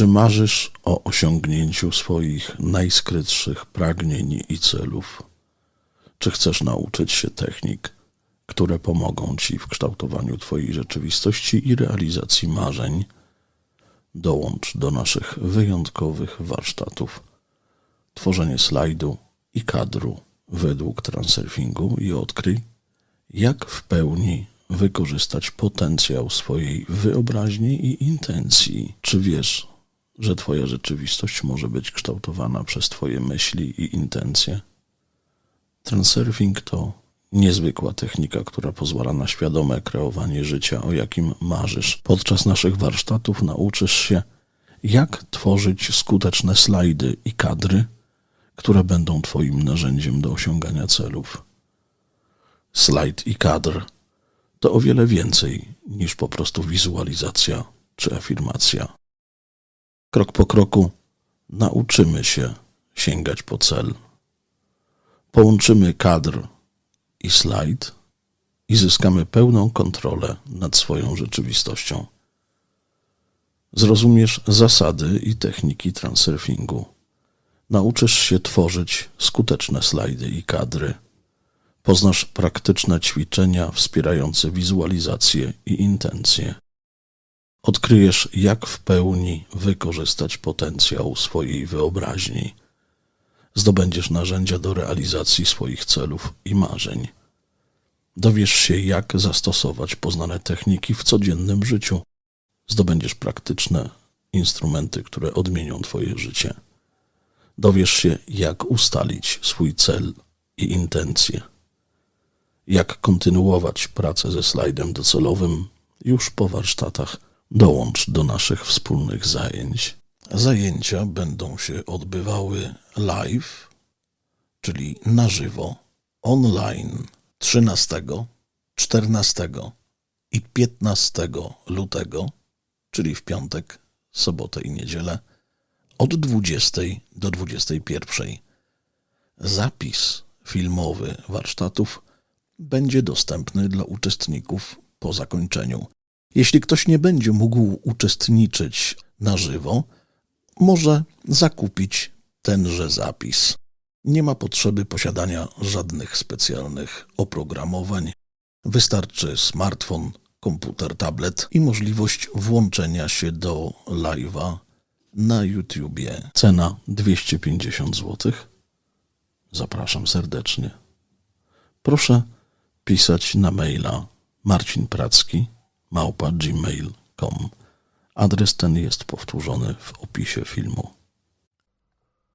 Czy marzysz o osiągnięciu swoich najskrytszych pragnień i celów? Czy chcesz nauczyć się technik, które pomogą ci w kształtowaniu Twojej rzeczywistości i realizacji marzeń? Dołącz do naszych wyjątkowych warsztatów. Tworzenie slajdu i kadru według transurfingu i odkryj, jak w pełni wykorzystać potencjał swojej wyobraźni i intencji. Czy wiesz, że Twoja rzeczywistość może być kształtowana przez Twoje myśli i intencje? Transurfing to niezwykła technika, która pozwala na świadome kreowanie życia, o jakim marzysz. Podczas naszych warsztatów nauczysz się, jak tworzyć skuteczne slajdy i kadry, które będą Twoim narzędziem do osiągania celów. Slajd i kadr to o wiele więcej niż po prostu wizualizacja czy afirmacja. Krok po kroku nauczymy się sięgać po cel. Połączymy kadr i slajd i zyskamy pełną kontrolę nad swoją rzeczywistością. Zrozumiesz zasady i techniki transurfingu. Nauczysz się tworzyć skuteczne slajdy i kadry. Poznasz praktyczne ćwiczenia wspierające wizualizację i intencje. Odkryjesz, jak w pełni wykorzystać potencjał swojej wyobraźni. Zdobędziesz narzędzia do realizacji swoich celów i marzeń. Dowiesz się, jak zastosować poznane techniki w codziennym życiu. Zdobędziesz praktyczne instrumenty, które odmienią Twoje życie. Dowiesz się, jak ustalić swój cel i intencje. Jak kontynuować pracę ze slajdem docelowym już po warsztatach. Dołącz do naszych wspólnych zajęć. Zajęcia będą się odbywały live, czyli na żywo, online 13, 14 i 15 lutego, czyli w piątek, sobotę i niedzielę, od 20 do 21. Zapis filmowy warsztatów będzie dostępny dla uczestników po zakończeniu. Jeśli ktoś nie będzie mógł uczestniczyć na żywo, może zakupić tenże zapis. Nie ma potrzeby posiadania żadnych specjalnych oprogramowań. Wystarczy smartfon, komputer, tablet i możliwość włączenia się do live'a na YouTubie. Cena 250 zł. Zapraszam serdecznie. Proszę pisać na maila marcinpracki małpa gmail.com. Adres ten jest powtórzony w opisie filmu.